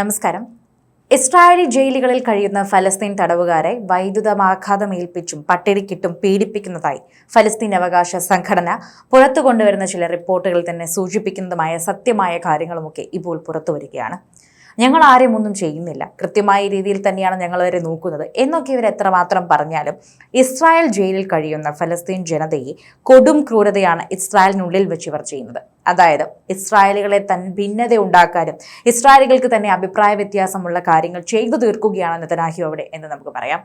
നമസ്കാരം. ഇസ്രായേലി ജയിലുകളിൽ കഴിയുന്ന ഫലസ്തീൻ തടവുകാരെ വൈദ്യുതമാഘാതമേൽപ്പിച്ചും പട്ടിണിക്കിട്ടും പീഡിപ്പിക്കുന്നതായി ഫലസ്തീൻ അവകാശ സംഘടന പുറത്തു ചില റിപ്പോർട്ടുകൾ തന്നെ സൂചിപ്പിക്കുന്നതുമായ സത്യമായ കാര്യങ്ങളുമൊക്കെ ഇപ്പോൾ പുറത്തു വരികയാണ് ഞങ്ങൾ ആരെയും ഒന്നും ചെയ്യുന്നില്ല. കൃത്യമായ രീതിയിൽ തന്നെയാണ് ഞങ്ങൾ അവരെ നോക്കുന്നത്. എന്നൊക്കെ ഇവർ എത്രമാത്രം പറഞ്ഞാലും ഇസ്രായേൽ ജയിലിൽ കഴിയുന്ന ഫലസ്തീൻ ജനതയെ കൊടും ക്രൂരതയാണ് ഇസ്രായേലിനുള്ളിൽ വെച്ച് ഇവർ ചെയ്യുന്നത്. അതായത് ഇസ്രായേലുകളെ തൻ ഭിന്നത ഉണ്ടാക്കാനും ഇസ്രായേലുകൾക്ക് തന്നെ അഭിപ്രായ വ്യത്യാസമുള്ള കാര്യങ്ങൾ ചെയ്തു തീർക്കുകയാണ് നെതനാഹ്യു അവിടെ എന്ന് നമുക്ക് പറയാം.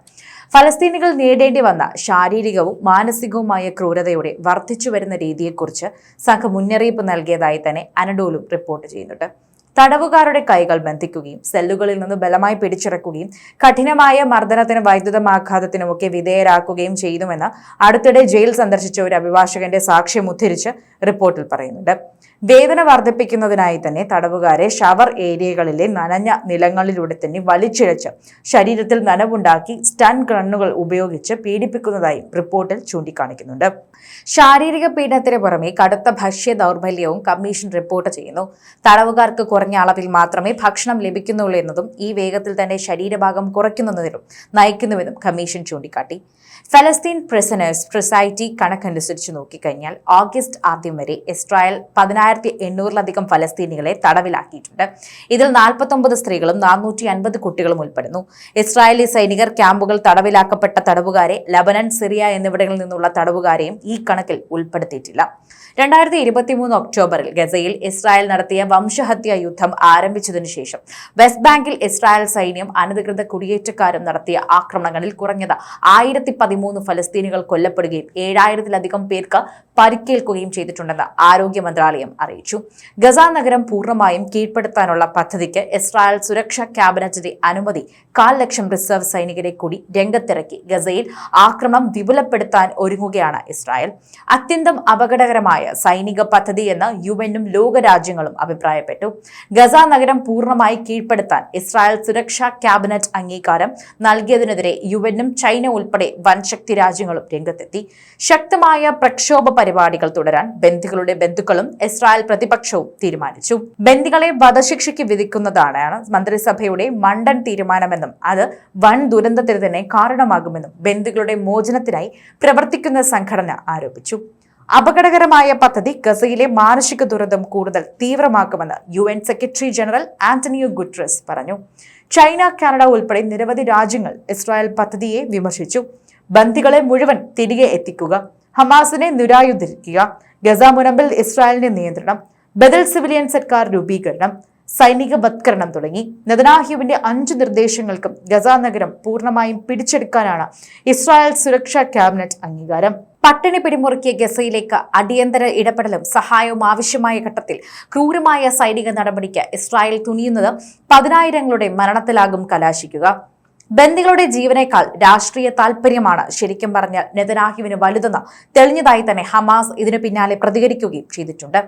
ഫലസ്തീനികൾ നേടേണ്ടി വന്ന ശാരീരികവും മാനസികവുമായ ക്രൂരതയുടെ വർദ്ധിച്ചു വരുന്ന രീതിയെക്കുറിച്ച് സംഘം മുന്നറിയിപ്പ് നൽകിയതായി തന്നെ അനഡോലും റിപ്പോർട്ട് ചെയ്യുന്നുണ്ട്. തടവുകാരുടെ കൈകൾ ബന്ധിക്കുകയും സെല്ലുകളിൽ നിന്ന് ബലമായി പിടിച്ചിറക്കുകയും കഠിനമായ മർദ്ദനത്തിനും വൈദ്യുതമാഘാതത്തിനും ഒക്കെ വിധേയരാക്കുകയും ചെയ്തുവെന്ന് അടുത്തിടെ ജയിൽ സന്ദർശിച്ച ഒരു അഭിഭാഷകന്റെ സാക്ഷ്യം ഉദ്ധരിച്ച് റിപ്പോർട്ടിൽ പറയുന്നുണ്ട്. വേദന വർദ്ധിപ്പിക്കുന്നതിനായി തന്നെ തടവുകാരെ ഷവർ ഏരിയകളിലെ നനഞ്ഞ നിലങ്ങളിലൂടെ തന്നെ വലിച്ചിഴച്ച് ശരീരത്തിൽ നനവുണ്ടാക്കി സ്റ്റൺ ഗണ്ണുകൾ ഉപയോഗിച്ച് പീഡിപ്പിക്കുന്നതായി റിപ്പോർട്ടിൽ ചൂണ്ടിക്കാണിക്കുന്നുണ്ട്. ശാരീരിക പീഡനത്തിന് പുറമെ കടുത്ത ഭക്ഷ്യ ദൗർബല്യവും കമ്മീഷൻ റിപ്പോർട്ട് ചെയ്യുന്നു. തടവുകാർക്ക് കുറഞ്ഞ അളവിൽ മാത്രമേ ഭക്ഷണം ലഭിക്കുന്നുള്ളൂ എന്നതും ഈ വേഗത്തിൽ തന്നെ ശരീരഭാഗം കുറയ്ക്കുന്നതിനും നയിക്കുന്നുവെന്നും കമ്മീഷൻ ചൂണ്ടിക്കാട്ടി. ഫലസ്തീൻ പ്രിസണേഴ്സ് പ്രൊസൈറ്റി കണക്കനുസരിച്ച് നോക്കിക്കഴിഞ്ഞാൽ ഓഗസ്റ്റ് ആദ്യം വരെ ഇസ്രായേൽ പതിനായിരത്തി എണ്ണൂറിലധികം ഫലസ്തീനികളെ തടവിലാക്കിയിട്ടുണ്ട്. ഇതിൽ നാൽപ്പത്തൊമ്പത് സ്ത്രീകളും നാനൂറ്റി അൻപത് കുട്ടികളും ഉൾപ്പെടുന്നു. ഇസ്രായേലി സൈനികർ ക്യാമ്പുകൾ തടവിലാക്കപ്പെട്ട തടവുകാരെ ലബനൻ സിറിയ എന്നിവിടങ്ങളിൽ നിന്നുള്ള തടവുകാരെയും ഈ കണക്കിൽ ഉൾപ്പെടുത്തിയിട്ടില്ല. രണ്ടായിരത്തി ഇരുപത്തിമൂന്ന് ഒക്ടോബറിൽ ഗസയിൽ ഇസ്രായേൽ നടത്തിയ വംശഹത്യ യുദ്ധം ആരംഭിച്ചതിനു ശേഷം വെസ്റ്റ് ബാങ്കിൽ ഇസ്രായേൽ സൈന്യം അനധികൃത കുടിയേറ്റക്കാരും നടത്തിയ ആക്രമണങ്ങളിൽ കുറഞ്ഞത് ആയിരത്തി പതിമൂന്ന് ഫലസ്തീനുകൾ കൊല്ലപ്പെടുകയും ഏഴായിരത്തിലധികം പേർക്ക് പരിക്കേൽക്കുകയും ചെയ്തിട്ടുണ്ടെന്ന് ആരോഗ്യ മന്ത്രാലയം അറിയിച്ചു. ഗസ നഗരം പൂർണമായും കീഴ്പ്പെടുത്താനുള്ള പദ്ധതിക്ക് ഇസ്രായേൽ സുരക്ഷാ ക്യാബിനറ്റിന്റെ അനുമതി കാൽ ലക്ഷം റിസർവ് സൈനികരെ കൂടി രംഗത്തിറക്കി. ഗസയിൽ ആക്രമണം വിപുലപ്പെടുത്താൻ ഒരുങ്ങുകയാണ് ഇസ്രായേൽ. അത്യന്തം അപകടകരമായ സൈനിക പദ്ധതി എന്ന് യു എന്നും ലോകരാജ്യങ്ങളും അഭിപ്രായപ്പെട്ടു. ഗസ നഗരം പൂർണമായി കീഴ്പ്പെടുത്താൻ ഇസ്രായേൽ സുരക്ഷാ ക്യാബിനറ്റ് അംഗീകാരം നൽകിയതിനെതിരെ യു എന്നും ചൈന ഉൾപ്പെടെ വൻശക്തി രാജ്യങ്ങളും രംഗത്തെത്തി. ശക്തമായ പ്രക്ഷോഭ പരിപാടികൾ തുടരാൻ ബന്ദികളുടെ ബന്ധുക്കളും ഇസ്രായേൽ പ്രതിപക്ഷവും തീരുമാനിച്ചു. ബന്ദികളെ വധശിക്ഷയ്ക്ക് വിധിക്കുന്നതാണ് മന്ത്രിസഭയുടെ മണ്ടൻ തീരുമാനമെന്നും അത് വൻ ദുരന്തത്തിന് തന്നെ കാരണമാകുമെന്നും ബന്ദികളുടെ മോചനത്തിനായി പ്രവർത്തിക്കുന്ന സംഘടന ആരോപിച്ചു. അപകടകരമായ പദ്ധതി ഗസയിലെ മാനസിക ദുരന്തം കൂടുതൽ തീവ്രമാക്കുമെന്ന് U N secretary general Antonio Guterres പറഞ്ഞു. ചൈന കാനഡ ഉൾപ്പെടെ നിരവധി രാജ്യങ്ങൾ ഇസ്രായേൽ പദ്ധതിയെ വിമർശിച്ചു. ബന്ദികളെ മുഴുവൻ തിരികെ എത്തിക്കുക ഹമാസിനെ നിരായുധരിക്കുക ഗസ മുനമ്പിൽ ഇസ്രായേലിന്റെ നിയന്ത്രണം ബദൽ സിവിലിയൻ സർക്കാർ രൂപീകരണം സൈനിക വത്കരണം തുടങ്ങി നെതനാഹ്യുവിന്റെ അഞ്ച് നിർദ്ദേശങ്ങൾക്കും ഗസ നഗരം പൂർണമായും പിടിച്ചെടുക്കാനാണ് ഇസ്രായേൽ സുരക്ഷാ ക്യാബിനറ്റ് അംഗീകാരം. പട്ടിണി പിടിമുറുക്കിയ ഗസയിലേക്ക് അടിയന്തര ഇടപെടലും സഹായവും ആവശ്യമായ ഘട്ടത്തിൽ ക്രൂരമായ സൈനിക നടപടിക്ക് ഇസ്രായേൽ തുനിയുന്നത് പതിനായിരങ്ങളുടെ മരണത്തിലാകും കലാശിക്കുക. ബന്ദികളുടെ ജീവനേക്കാൾ രാഷ്ട്രീയ താൽപര്യമാണ് ശരിക്കും പറഞ്ഞാൽ നെതനാഹുവിന് വലുതെന്ന് തെളിഞ്ഞതായി തന്നെ ഹമാസ് ഇതിനു പിന്നാലെ പ്രതികരിക്കുകയും ചെയ്തിട്ടുണ്ട്.